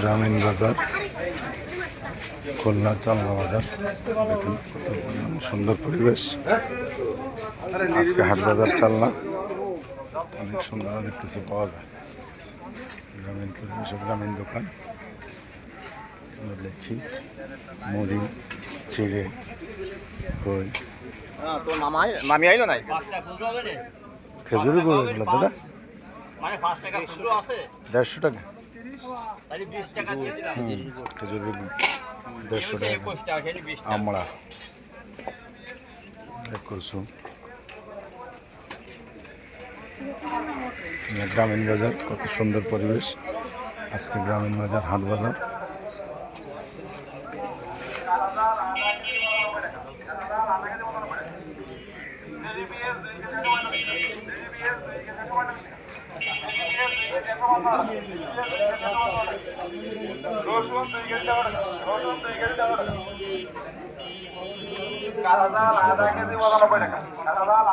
গ্রামীণ বাজার খুলনা চামড়া বাজার। দেখুন কত সুন্দর পরিবেশ। আজকে হাট বাজার চালনা। অনেক সুন্দর অনেক কিছু পাওয়া যায়। গ্রামীণ পরিবেশ গ্রামীণ দোকান। আমরা দেখি মুড়ি চিড়ে খই হ্যাঁ মামি আইলো নাই খেজুরি গুঁড়ো দাদা? দেড়শো টাকা। খেজুরি দেড়শো টাকা? করছু গ্রামীণ বাজার কত সুন্দর পরিবেশ। আজকে গ্রামীণ বাজার হাট বাজার।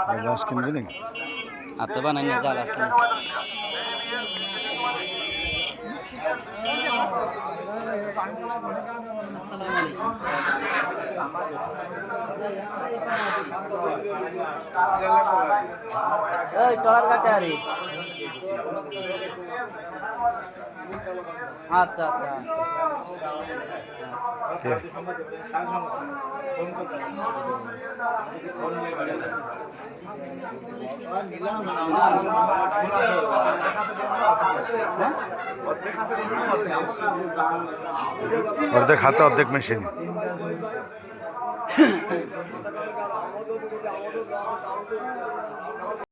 বাজার কিনবি নাকি হাতে বানানো জাল আছে এই টলার কাটে আরে। আচ্ছা আচ্ছা অর্ধেক হাতে অর্ধেক মেশিন। 我就这样我就这样我就这样我就这样我就这样